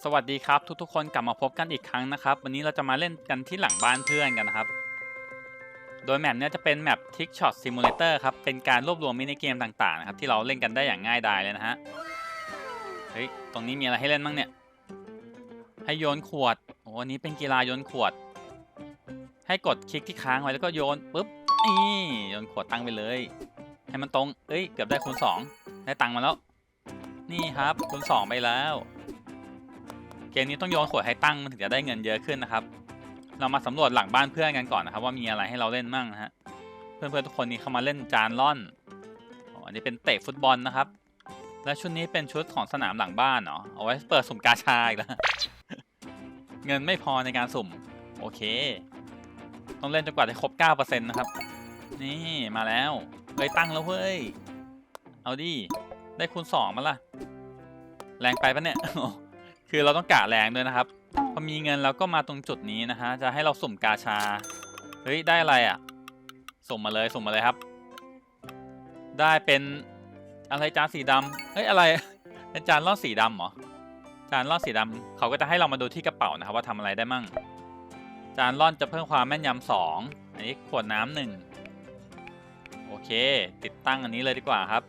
สวัสดีครับ ทุกๆคนกลับมาพบกันอีกครั้งนะครับ วันนี้เราจะมาเล่นกันที่หลังบ้านเพื่อนกันนะครับ โดยแมปเนี้ยจะเป็นแมป Trick Shot Simulator ครับ เป็นการรวบรวมมินิเกมต่างๆนะครับที่เราเล่นกันได้อย่างง่ายดายเลยนะฮะ เฮ้ย ตรงนี้มีอะไรให้เล่นบ้างเนี่ย ให้โยนขวด โอ้อันนี้เป็นกีฬาโยนขวด ให้กดคลิกที่ค้างไว้แล้วก็โยนปุ๊บ นี่โยนขวดตั้งไปเลย ให้มันตรง เอ้ย เกือบได้คูณสองได้ตังค์มาแล้ว นี่ครับคูณสองไปแล้ว เกมนี้ต้องโยนขวดให้ตั้งมันถึงจะได้เงินเยอะขึ้นนะครับ เรามาสำรวจหลังบ้านเพื่อนกันก่อนนะครับ ว่ามีอะไรให้เราเล่นมั่งนะฮะเพื่อนๆทุกคนนี้เข้ามาเล่นจานล่อนอ,อันนี้เป็นเตะฟุตบอลนะครับ และชุดนี้เป็นชุดของสนามหลังบ้านเนาะเอาไว้เปิดสุ่มกาชาอีกแล้วเงินไม่พอในการสุ่ม โอเค ต้องเล่นจนกว่าจะครบ 9%นะครับ นี่มาแล้วเฮ้ยตั้งแล้วเฮ้ย เอาดิ ได้คูณสองมาล่ะ แรงไปปะเนี่ย คือเราต้องกะแรงด้วยนะครับ พอมีเงินเราก็มาตรงจุดนี้นะฮะ จะให้เราสุ่มกาชา เฮ้ย ได้อะไรอะ สุ่มมาเลยสุ่มมาเลยครับ ได้เป็นอะไรจานสีดำเฮ้ย อะไรเป็นจานล่อดสีดำเหรอ จานล่อดสีดำเขาก็จะให้เรามาดูที่กระเป๋านะครับว่าทำอะไรได้มั่ง จานล่อนจะเพิ่มความแม่นยำสองอันนี้ขวดน้ำหนึ่งโอเค ติดตั้งอันนี้เลยดีกว่าครับ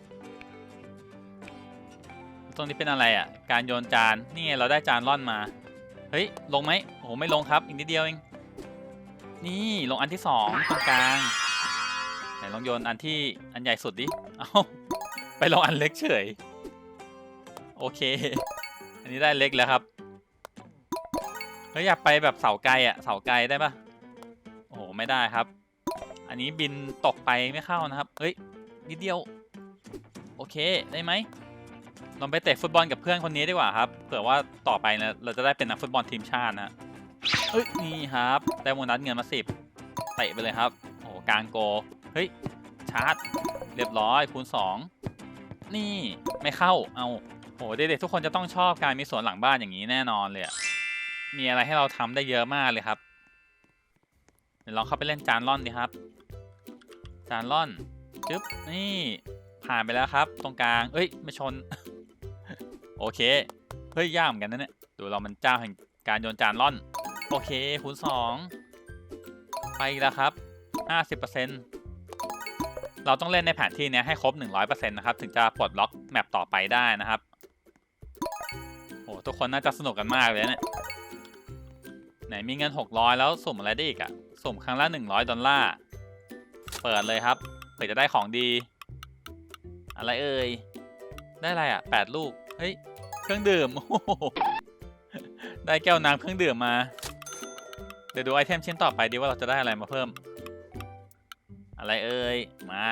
ตรงนี้เป็นอะไรอะ การโยนจาน นี่ไงเราได้จานล่อนมา เฮ้ย ลงไหมโอ้ไม่ลงครับ อีกนิดเดียวเอง นี่ลงอันที่สองตรงกลาง ไหนลองโยนอันที่อันใหญ่สุดดิ เอาไปลงอันเล็กเฉย โอเค อันนี้ได้เล็กแล้วครับ เฮ้ยอยากไปแบบเสาไกลอะ เสาไกลได้ปะโอ้ไม่ได้ครับ อันนี้บินตกไปไม่เข้านะครับ เฮ้ยนิดเดียว โอเคได้ไหม ลองไปเตะฟุตบอลกับเพื่อนคนนี้ดีกว่าครับ เผื่อว่าต่อไปนะเราจะได้เป็นนักฟุตบอลทีมชาตินะเอ้ยนี่ครับได้โบนัสเงินมาสิบเตะไปเลยครับ โอ้โหกลางโก เฮ้ย ชาร์จ เรียบร้อยคูณสองนี่ไม่เข้า เอาโอ้โหเด็กๆทุกคนจะต้องชอบการมีสวนหลังบ้านอย่างนี้แน่นอนเลยมีอะไรให้เราทำได้เยอะมากเลยครับเดี๋ยวลองเข้าไปเล่นจานล่อนดีครับ จานล่อนจึ๊บนี่ผ่านไปแล้วครับ ตรงกลาง เอ้ยไม่ชน โอเค เฮ้ยยากเหมือนกันนะเนี่ย ดูเรามันเจ้าแห่งการโยนจานล่อน โอเคคูณสองไปแล้วครับห้าสิบเปอร์เซ็นต์เราต้องเล่นในแผนที่เนี้ยให้ครบ 100%นะครับ ถึงจะปลดล็อกแมปต่อไปได้นะครับ โอ้ทุกคนน่าจะสนุกกันมากเลยเนี่ย ไหนมีเงิน 600 แล้วสุ่มอะไรได้อีกอะสุ่มครั้งละ 100 ดอลลาร์ เปิดเลยครับ เผื่อจะได้ของดี อะไรเอ่ย ได้อะไรอะ8ลูก เฮ้ย เครื่องดื่มโอ้โหได้แก้วน้ำเครื่องดื่มมา เดี๋ยวดูไอเทมชิ้นต่อไปดีว่าเราจะได้อะไรมาเพิ่ม อะไรเอ่ยมา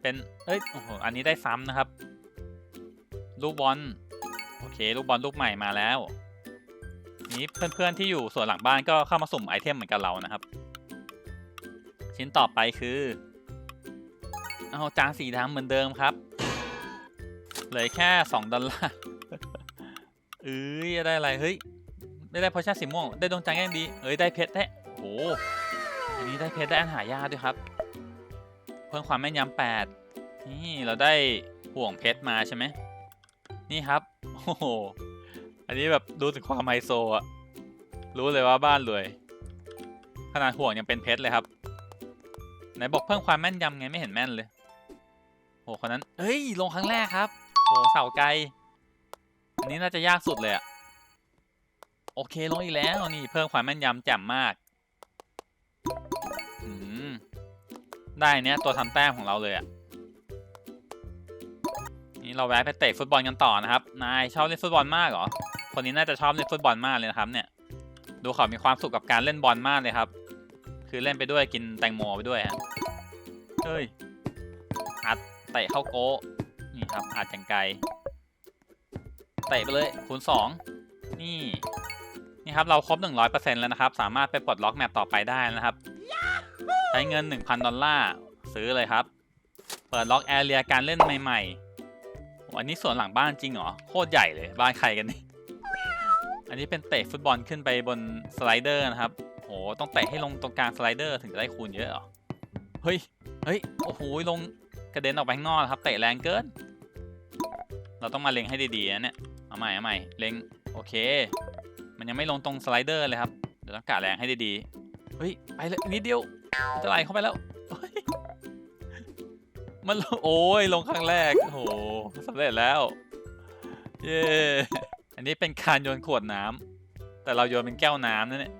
เป็นเอ้ยโอ้โหอันนี้ได้ซ้ำนะครับ ลูกบอลโอเคลูกบอลลูกใหม่มาแล้ว นี้เพื่อนๆที่อยู่ส่วนหลังบ้านก็เข้ามาสุ่มไอเทมเหมือนกับเรานะครับ ชิ้นต่อไปคือเอาจานสีดำเหมือนเดิมครับเหลือแค่ 2 ดอลลาร์ เอ้ยได้อะไรเฮ้ยได้ได้พอชั่นสีม่วงได้ดวงจันทร์ก็ยังดีเอ้ยได้เพชรได้โอ้โหอันนี้ได้เพชรได้อันหายากด้วยครับ เพิ่มความแม่นยำแปดนี่เราได้ห่วงเพชรมาใช่ไหมนี่ครับโอ้โหอันนี้แบบดูถึงความไฮโซอะรู้เลยว่าบ้านรวย ขนาดห่วงยังเป็นเพชรเลยครับไหนบอกเพิ่มความแม่นยำไงไม่เห็นแม่นเลยโหคนนั้นเฮ้ยลงครั้งแรกครับโหเสาไกล นนี้น่าจะยากสุดเลยอะโอเคลงอีกแล้วนี่เพิ่มความแม่นยำแจ่มมากอืมได้เนี้ยตัวทำแต้มของเราเลยอะนี่เราแวะไปเตะฟุตบอลกันต่อนะครับ นายชอบเล่นฟุตบอลมากเหรอ คนนี้น่าจะชอบเล่นฟุตบอลมากเลยนะครับเนี่ย ดูเขามีความสุขกับการเล่นบอลมากเลยครับ คือเล่นไปด้วยกินแตงโมไปด้วยฮะ เฮ้ย อัดเตะเข้าโก้นี่ครับอัดจังไกล เตะไปเลยคูณสองนี่นี่ครับเราครบ 100%แล้วนะครับ สามารถไปปลดล็อกแมปต่อไปได้นะครับ ใช้เงิน 1,000 ดอลลาร์ซื้อเลยครับ เปิดล็อกแอเรียการเล่นใหม่ๆโอ้อันนี้สวนหลังบ้านจริงเหรอ โคตรใหญ่เลยบ้านใครกันนี่อันนี้เป็นเตะฟุตบอลขึ้นไปบนสไลเดอร์นะครับโหต้องเตะให้ลงตรงกลางสไลเดอร์ถึงจะได้คูณเยอะเหรอ เฮ้ย เฮ้ย โอ้โห ลงกระเด็นออกไปข้างนอกครับ เตะแรงเกิน เราต้องมาเล็งให้ดีๆนะเนี่ย เอาใหม่เอาใหม่เล็งโอเค มันยังไม่ลงตรงสไลเดอร์เลยครับ เดี๋ยวต้องกะแรงให้ดีๆ เฮ้ย ไปเลยอีกนิดเดียวมันจะไหลเข้าไปแล้ว มันโอ้ยลงครั้งแรก โอ้โหสำเร็จแล้ว เย้ อันนี้เป็นการโยนขวดน้ำ แต่เราโยนเป็นแก้วน้ำนั่นเนี่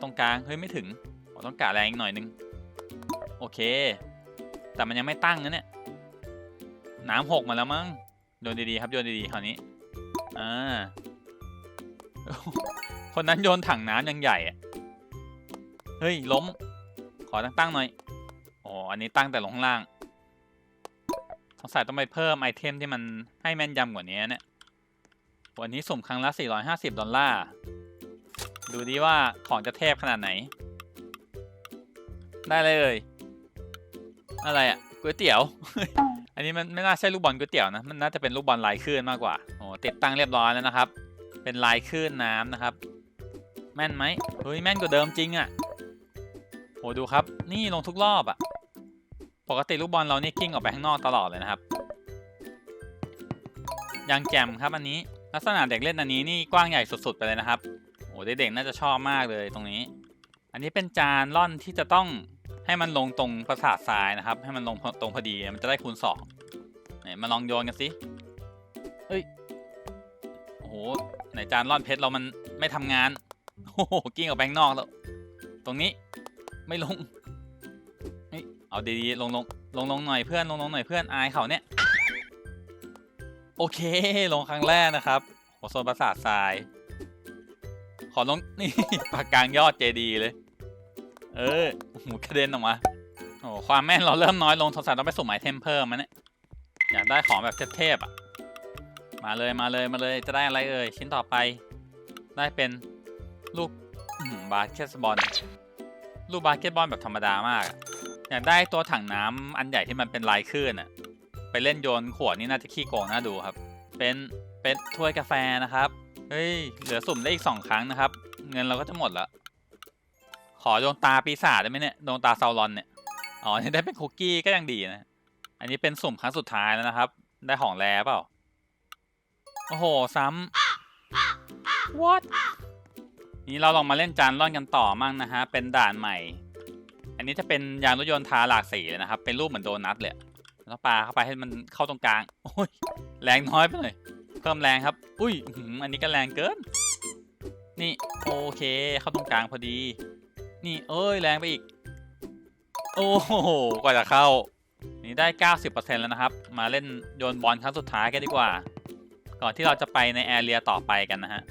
ตรงกลาง เฮ้ย ไม่ถึงผมต้องกะแรงอีกหน่อยนึง โอเค แต่มันยังไม่ตั้งนะเนี่ย น้ำหกมาแล้วมั้ง โยนดีๆครับ โยนดีๆคราวนี้ อ่า คนนั้นโยนถังน้ำยังใหญ่อะเฮ้ย ล้ม ขอตั้งๆหน่อย อ๋อ อันนี้ตั้งแต่ลงข้างล่าง สงสัยต้องไปเพิ่มไอเทมที่มันให้แม่นยำกว่านี้เนี่ย วันนี้สุ่มครั้งละ 450 ดอลลาร์ ดูดีว่าของจะเทพขนาดไหน ได้เลย อะไรอะก๋วยเตี๋ยว อันนี้มันไม่น่าใช่ลูกบอลก๋วยเตี๋ยวนะ มันน่าจะเป็นลูกบอลลายคลื่นมากกว่า อ้ติดตั้งเรียบร้อยแล้วนะครับ เป็นลายคลื่นน้ำนะครับ แม่นไหมเฮ้ยแม่นกว่าเดิมจริงอะ่ะโหดูครับ นี่ลงทุกรอบอะ่ะ ปกติลูกบอลเรานี่กิ้งออกไปข้างนอกตลอดเลยนะครับยังแจมครับอันนี้ลักษณะเด็กเล่นอันนี้นี่กว้างใหญ่สุดๆไปเลยนะครับโอ้เด็กๆน่าจะชอบมากเลยตรงนี้ อันนี้เป็นจานล่อนที่จะต้องให้มันลงตรงประสาททรายนะครับ ให้มันลงตรงพอดีมันจะได้คูณสองเนี่ยมาลองโยนกันสิเฮ้ย ไหนจานร่อนเพชรเรามันไม่ทำงาน โอ้โหกิ้งออกแบงนอกแล้ว ตรงนี้ไม่ลงเอาดีๆลงลงลงลงหน่อยเพื่อนลงลงหน่อยเพื่อนอายเขาเนี่ย โอเคลงครั้งแรกนะครับโหโซนประสาททราย ขอลงนี่ปากกลางยอดเจดีเลย เออหมูกระเด็นออกมาโอ้ความแม่นเราเริ่มน้อยลงทศต้องไปสุ่มไอเทมเพิ่มมันเนี่ยอยากได้ของแบบเทพๆอะ มาเลยมาเลยมาเลยจะได้อะไรเอ่ยชิ้นต่อไป ได้เป็นลูกบาสเกตบอลลูกบาสเกตบอลแบบธรรมดามากอยากได้ตัวถังน้ำอันใหญ่ที่มันเป็นลายคลื่นอะไปเล่นโยนขวดนี่น่าจะขี้โกงน่าดูครับ เป็นเป็นถ้วยกาแฟนะครับเฮ้ยเหลือสุ่มได้อีกสองครั้งนะครับ เงินเราก็จะหมดละขอดวงตาปีศาจได้ไหมเนี่ยดวงตาซาวรอนเนี่ยอ๋อนี่ได้เป็นคุกกี้ก็ยังดีนะ อันนี้เป็นสุ่มครั้งสุดท้ายแล้วนะครับ ได้ของแลเปล่า โอ้โห ซ้ำ what นี่เราลองมาเล่นจานร่อนกันต่อมั่งนะฮะ เป็นด่านใหม่ อันนี้จะเป็นยางรถยนต์ทาหลากสีเลยนะครับ เป็นรูปเหมือนโดนัทเลยแล้วปาเข้าไปให้มันเข้าตรงกลาง โอ้ย แรงน้อยไปหน่อย เพิ่มแรงครับ อุ้ยอื้อหืออันนี้ก็แรงเกิน นี่ โอเค เข้าตรงกลางพอดี นี่ เอ้ย แรงไปอีก โอ้โห กว่าจะเข้า นี่ได้ 90%แล้วนะครับ มาเล่นโยนบอลครั้งสุดท้ายกันดีกว่า ก่อนที่เราจะไปในแอเรียต่อไปกันนะฮะ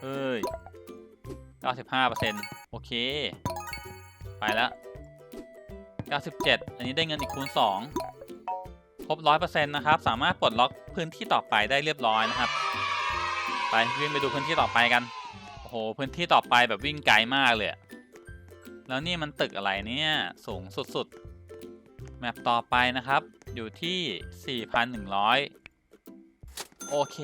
เฮ้ย 95%โอเค ไปแล้ว 97 อันนี้ได้เงินอีกคูณ 2 ครบ 100%นะครับ สามารถปลดล็อกพื้นที่ต่อไปได้เรียบร้อยนะครับ ไปวิ่งไปดูพื้นที่ต่อไปกัน โอ้โห พื้นที่ต่อไปแบบวิ่งไกลมากเลย แล้วนี่มันตึกอะไรเนี่ย สูงสุดๆ แมปต่อไปนะครับ อยู่ที่ 4,100 โอเค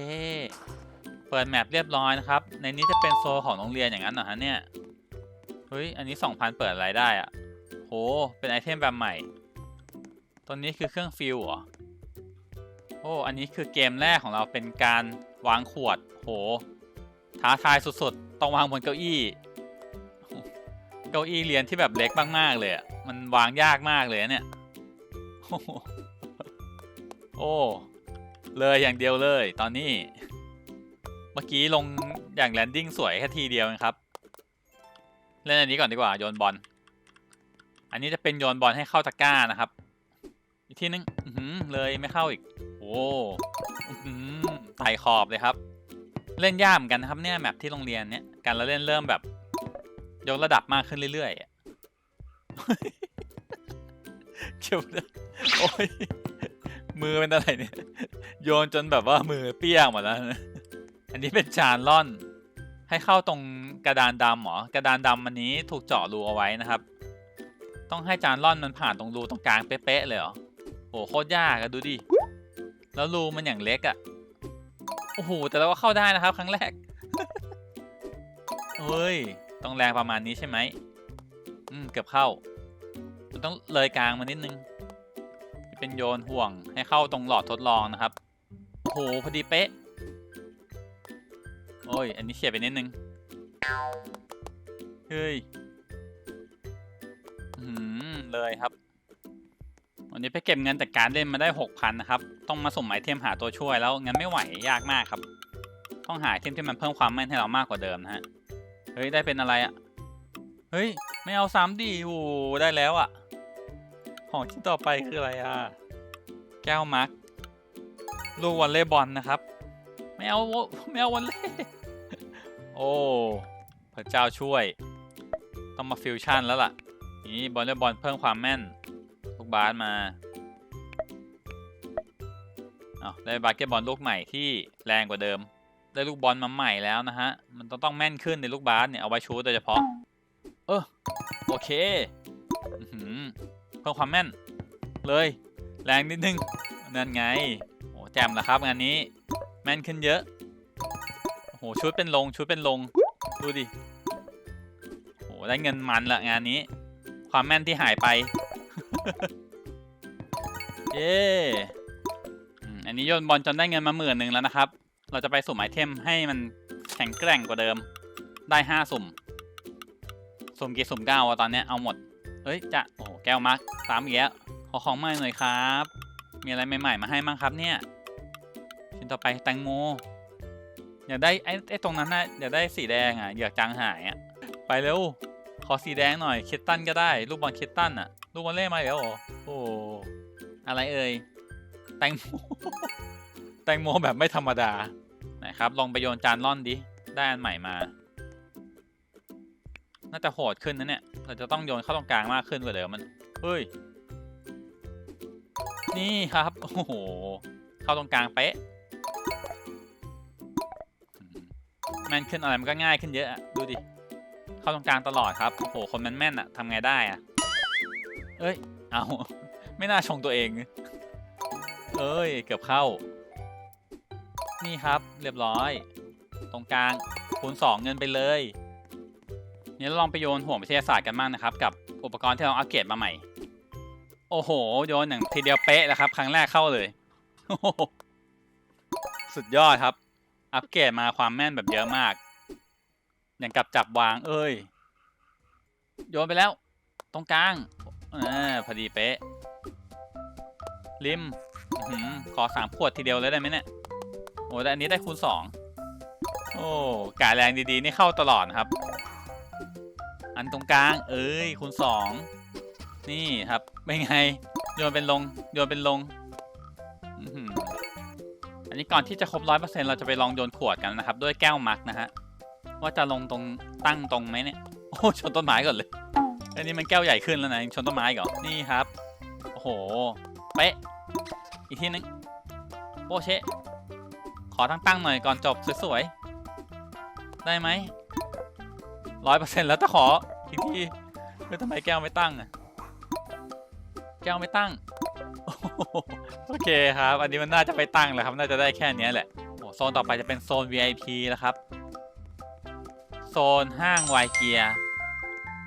เปิดแมปเรียบร้อยนะครับ ในนี้จะเป็นโซนของโรงเรียนอย่างนั้นเหรอฮะเนี่ย เฮ้ย อันนี้ 2,000 เปิดอะไรได้อะโห เป็นไอเทมแบบใหม่ ตัวนี้คือเครื่องฟิลเหรอ โอ้ อันนี้คือเกมแรกของเราเป็นการวางขวด โห ท้าทายสุดๆ ต้องวางบนเก้าอี้ เก้าอี้เรียนที่แบบเล็กมากๆเลยอะมันวางยากมากเลยเนี่ย โอ้ เลยอย่างเดียวเลย ตอนนี้ เมื่อกี้ลงอย่างแลนดิ้งสวยแค่ทีเดียวเองครับ เล่นอันนี้ก่อนดีกว่าโยนบอล อันนี้จะเป็นโยนบอลให้เข้าตะกร้านะครับ อีกทีนึงอือเลยไม่เข้าอีก โอ้หือไต่ขอบเลยครับ เล่นยากเหมือนกันนะครับเนี่ยแมปที่โรงเรียนเนี้ยการเราเล่นเริ่มแบบ ยกระดับมากขึ้นเรื่อยๆเขียวเลยโอ้ย มือเป็นอะไรเนี่ย โยนจนแบบว่ามือเปี้ยงหมดแล้วนะอันนี้เป็นจานล่อน ให้เข้าตรงกระดานดำหรอกระดานดำอันนี้ถูกเจาะรูเอาไว้นะครับ ต้องให้จานล่อนมันผ่านตรงรูตรงกลางเป๊ะๆเลยเหรอโอ้โหโคตรยากอะดูดิ แล้วรูมันอย่างเล็กอะโอ้โหแต่เราก็เข้าได้นะครับ ครั้งแรกเฮ้ยต้องแรงประมาณนี้ใช่ไหมอืมเกือบเข้า มันต้องเลยกลางมานิดนึง เป็นโยนห่วงให้เข้าตรงหลอดทดลองนะครับโหพอดีเป๊ะ โอ้ย อันนี้เฉียดไปนิดนึง เฮ้ยอืมเลยครับ วันนี้ไปเก็บเงินแต่การเล่นมาได้หกพันนะครับ ต้องมาสุ่มไอเทมหาตัวช่วยแล้วงั้นไม่ไหวยากมากครับ ต้องหาไอเทมที่มันเพิ่มความแม่นให้เรามากกว่าเดิมนะฮะ เฮ้ย ได้เป็นอะไรอะเฮ้ย ไม่เอาซ้ำดิโอ้โหได้แล้วอะ ของที่ต่อไปคืออะไรอะ แก้วมาร์กลูกวอลเลย์บอลนะครับ ไม่เอาไม่เอาวอลเล่โอ้พระเจ้าช่วย ต้องมาฟิวชั่นแล้วล่ะ นี่บอลเลย์บอลเพิ่มความแม่นลูกบาสมาเอาได้บาสเกตบอลลูกใหม่ที่แรงกว่าเดิม ได้ลูกบอลมาใหม่แล้วนะฮะ มันต้องต้องแม่นขึ้นในลูกบาสเนี่ยเอาไว้ชูโดยเฉพาะ เออโอเคอื้อหือเพิ่มความแม่น เลย แรงนิดนึงนั่นไงโอ้แจมแล้วครับงานนี้แม่นขึ้นเยอะโอ้โหชุดเป็นลงชุดเป็นลงดูดิโอ้โหได้เงินมันละงานนี้ ความแม่นที่หายไปเย้อันนี้โยนบอลจนได้เงินมาหมื่นหนึ่งแล้วนะครับ เราจะไปสุ่มไอเทมให้มันแข็งแกร่งกว่าเดิม ได้ห้าสุ่ม สุ่มกี่สุ่มเก้าวตอนนี้เอาหมด เฮ้ยจะโอ้แก้วมาร์คสามอีกแล้วขอของใหม่หน่อยครับ มีอะไรใหม่ๆมาให้มั้งครับเนี่ยชิ้นต่อไปแตงโมอยากได้ไอ้ไอ้ตรงนั้นนะอยากได้สีแดงอะอยากจางหายอะไปเร็วขอสีแดงหน่อยเคิดตันก็ได้ลูกบอลเคิดตันอะลูกบอลเล่มาแล้วหรอโอ้อะไรเอ่ยแตงโมแตงโมแบบไม่ธรรมดานะครับลองไปโยนจานล่อนดิได้อันใหม่มา น่าจะโหดขึ้นนะเนี่ย เราจะต้องโยนเข้าตรงกลางมากขึ้นกว่าเดิมมันเฮ้ย นี่ครับ โอ้โห เข้าตรงกลางเป๊ะแม่นขึ้นอะไรมันก็ง่ายขึ้นเยอะอะดูดิ เข้าตรงกลางตลอดครับ โอ้โห คนมันแม่นอะทำไงได้อะเอ้ย เอา ไม่น่าชงตัวเอง เอ้ย เกือบเข้า นี่ครับ เรียบร้อย ตรงกลางคูณสองเงินไปเลย นี่เราลองไปโยนห่วงวิทยาศาสตร์กันบ้างนะครับ กับอุปกรณ์ที่เราอัปเกรดมาใหม่ โอ้โห โยนอย่างทีเดียวเป๊ะแล้วครับ ครั้งแรกเข้าเลย สุดยอดครับ อัปเกรดมาความแม่นแบบเยอะมาก อย่างกับจับวาง เอ้ย โยนไปแล้ว ตรงกลางอพอดีเป๊ะ ริมอื้อหือขอสามขวดทีเดียวเลยได้ไหมเนี่ย โอ้แต่อันนี้ได้คูณสอง โอ้กาแรงดีๆ นี่เข้าตลอดครับ อันตรงกลาง เอ้ยคูณสองนี่ครับเป็นไงโยนเป็นลงโยนเป็นลงอันนี้ก่อนที่จะครบร้อยเปอร์เซ็นเราจะไปลองโยนขวดกันนะครับ ด้วยแก้วมักนะฮะว่าจะลงตรงตั้งตรงไหมเนี่ยโอ้ชนต้นไม้ก่อนเลยอันนี้มันแก้วใหญ่ขึ้นแล้วนะชนต้นไม้ก่อนนี่ครับโอ้โหเป๊ะอีกทีนึงโปเชขอตั้งตั้งหน่อยก่อนจบสวยๆได้ไหม ร้อยเปอร์เซ็นต์แล้วแต่ขออีกทีเฮ้ยทำไมแก้วไม่ตั้งอะแก้วไม่ตั้ง โอเคครับ อันนี้มันน่าจะไปตั้งแหละครับ น่าจะได้แค่นี้แหละโอ้โซนต่อไปจะเป็นโซน VIP แล้วครับ โซนห้างวายเกีย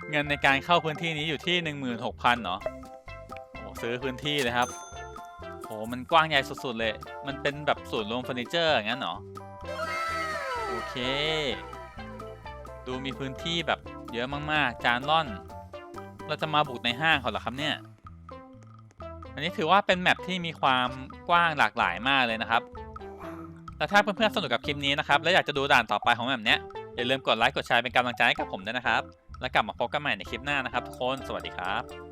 เงินในการเข้าพื้นที่นี้อยู่ที่ 16,000เนาะโอ้ซื้อพื้นที่เลยครับโหมันกว้างใหญ่สุดๆเลย มันเป็นแบบศูนย์รวมเฟอร์นิเจอร์อย่างนั้นเหรอโอเค ดูมีพื้นที่แบบเยอะมากๆ จานล่อน เราจะมาบุกในห้างเขาเหรอครับเนี่ย อันนี้ถือว่าเป็นแมปที่มีความกว้างหลากหลายมากเลยนะครับ แล้วถ้าเพื่อนๆสนุกกับคลิปนี้นะครับ และอยากจะดูด่านต่อไปของแมปเนี้ย อย่าลืมกดไลค์ กดแชร์เป็นกำลังใจให้กับผมด้วยนะครับ แล้วกลับมาพบกันใหม่ในคลิปหน้านะครับทุกคน สวัสดีครับ